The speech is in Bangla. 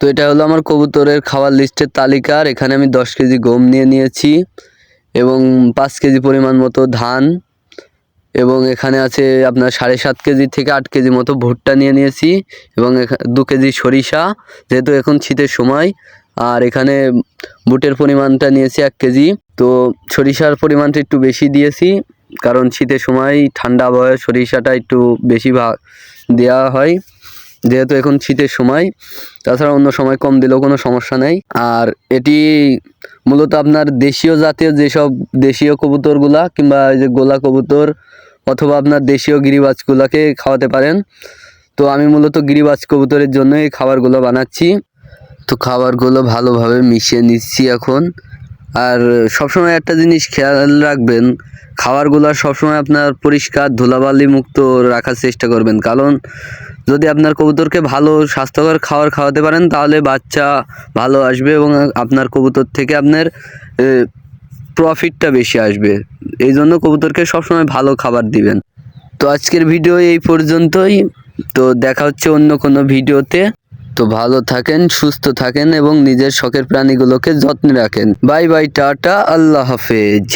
তো এটা হলো আমার কবুতরের খাওয়ার লিস্টের তালিকা। আর এখানে আমি দশ কেজি গম নিয়ে নিয়েছি এবং পাঁচ কেজি পরিমাণ মতো ধান এবং এখানে আছে আপনার সাড়ে সাত কেজি থেকে আট কেজি মতো ভুট্টা নিয়ে নিয়েছি এবং দু কেজি সরিষা, যেহেতু এখন শীতের সময়। আর এখানে বুটের পরিমাণটা নিয়েছি এক কেজি। তো সরিষার পরিমাণটা একটু বেশি দিয়েছি, কারণ শীতের সময় ঠান্ডা আবহাওয়ায় সরিষাটা একটু বেশি ভাগ দেওয়া হয়। যেহেতু এখন শীতের সময়, তাছাড়া অন্য সময় কম দিলেও কোনো সমস্যা নেই। আর এটি মূলত আপনার দেশীয় জাতীয় যেসব দেশীয় কবুতরগুলা কিংবা এই যে গোলা কবুতর অথবা আপনার দেশীয় গিরিবাজগুলাকে খাওয়াতে পারেন, তো আমি মূলত গিরিবাজ কবুতরের জন্য এই খাবারগুলো বানাচ্ছি। তো খাবারগুলো ভালোভাবে মিশিয়ে নিচ্ছি এখন। আর সবসময় একটা জিনিস খেয়াল রাখবেন, খাবারগুলো সবসময় আপনার পরিষ্কার ধুলাবালি মুক্ত রাখার চেষ্টা করবেন। কারণ যদি আপনার কবুতরকে ভালো স্বাস্থ্যকর খাবার খাওয়াতে পারেন, তাহলে বাচ্চা ভালো আসবে এবং আপনার কবুতর থেকে আপনার প্রফিটটা বেশি আসবে। এই জন্য কবুতরকে সবসময় ভালো খাবার দিবেন। তো আজকের ভিডিও এই পর্যন্তই। তো দেখা হচ্ছে অন্য কোনো ভিডিওতে। তো ভালো থাকেন, সুস্থ থাকেন এবং নিজের শখের প্রাণীগুলোকে যত্নে রাখেন। বাই বাই, টাটা, আল্লাহ হাফেজ।